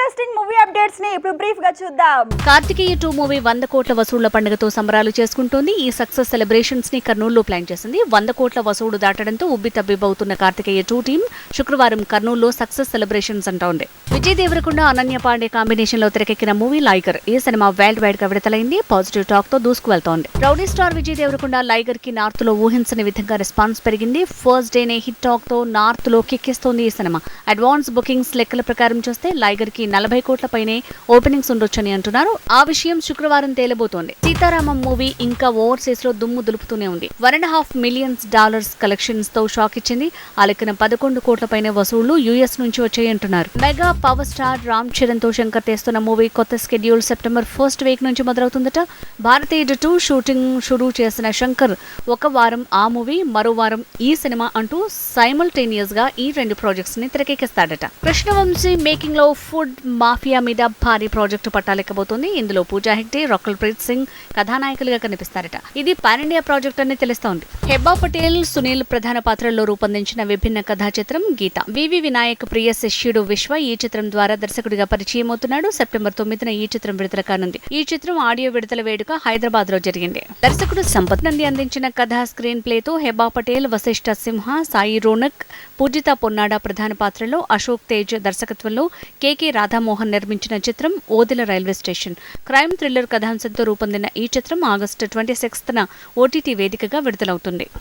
Interesting movie అప్డేట్స్ని ఇప్పుడు బ్రీఫ్గా చూద్దాం. కార్తికేయ టూ మూవీ వంద కోట్ల వసూళ్ళ పండుగతో సంబరాలు చేసుకుంటోంది. ఈ సక్సెస్ సెలబ్రేషన్స్ని కర్నూలులో ప్లాన్ చేసింది. వంద కోట్ల వసూళ్ళు దాటడంతో ఉబ్బి తబ్బిబ్బవుతున్న కార్తికేయ టూ టీం శుక్రవారం కర్నూలులో సక్సెస్ సెలబ్రేషన్స్ అంటా ఉంది విజయ్ దేవరకొండ అనన్య పాండే కాంబినేషన్లో తెరకెక్కిన మూవీ లైగర్. ఈ సినిమా వరల్డ్ వైడ్గా విడుదలైంది. పాజిటివ్ టాక్తో దూసుకువెళ్తోంది. రౌడీ స్టార్ విజయ్ దేవరకొండ లైగర్కి నార్త్లో ఊహించని విధంగా రెస్పాన్స్ పెరిగింది. ఫస్ట్ డేనే హిట్ టాక్తో నార్త్లో కిక్కిస్తోంది ఈ సినిమా. అడ్వాన్స్ బుకింగ్స్ లెక్కల ప్రకారం చూస్తే లైగర్కి నలభై కోట్లపైనే ఓపెనింగ్స్ ఉండొచ్చని అంటున్నారు. ఆ విషయం శుక్రవారం తేలబోతోంది. సీతారామం మూవీ ఇంకా ఓవర్సీస్లో దుమ్ము దులుపుతూనే ఉంది. One and half millions dollars కలెక్షన్స్తో shock ఇచ్చింది. ఆ లెక్కన పదకొండు కోట్ల పైన వసూళ్ళు యూఎస్ నుంచి వచ్చాయంటున్నారు. మెగా పవర్ స్టార్ రామ్ చరణ్తో శంకర్ తెస్తున్న మూవీ కొత్త స్కెడ్యూల్ సెప్టెంబర్ ఫస్ట్ వీక్ నుంచి మొదలవుతుందట. భారతీయ టూ షూటింగ్ షురూ చేసిన శంకర్ ఒక వారం ఆ మూవీ మరో వారం ఈ సినిమా అంటూ సైమల్టేనియస్గా ఈ రెండు ప్రాజెక్ట్స్ని తెరకెక్కిస్తాడట. కృష్ణవంశీ మేకింగ్లో ఫుడ్ మాఫియా మీద భారీ ప్రాజెక్టు పట్టాలెక్కబోతోంది ఇందులో పూజా హెగ్డే రకుల్ ప్రీత్ సింగ్ కథానాయకులుగా కనిపిస్తారట. ఇది పాన్ ఇండియా ప్రాజెక్ట్ అని తెలుస్తోంది. హెబ్బా పటేల్ సునీల్ ప్రధాన పాత్రల్లో రూపొందించిన విభిన్న కథా చిత్రం గీత. వివి వినాయక్ ప్రియ శిష్యుడు విశ్వ ఈ చిత్రం ద్వారా దర్శకుడిగా పరిచయం అవుతున్నాడు. సెప్టెంబర్ తొమ్మిదిన ఈ చిత్రం విడుదల కానుంది. ఈ చిత్రం ఆడియో విడుదల వేడుక హైదరాబాద్లో జరిగింది. దర్శకుడు సంపత్ నంది అందించిన కథ స్క్రీన్ ప్లేతో హెబా పటేల్ వశిష్ఠ సింహ సాయి రోనక్ పూజిత పొన్నాడ ప్రధాన పాత్రలో అశోక్ తేజ్ దర్శకత్వంలో కేకే రాధామోహన్ నిర్మించిన చిత్రం Odela railway station. Crime thriller కథాంశంతో రూపొందిన ఈ చిత్రం ఆగస్టు ట్వంటీ సిక్స్త్ ఓటీటీ వేదికగా విడుదలవుతుంది.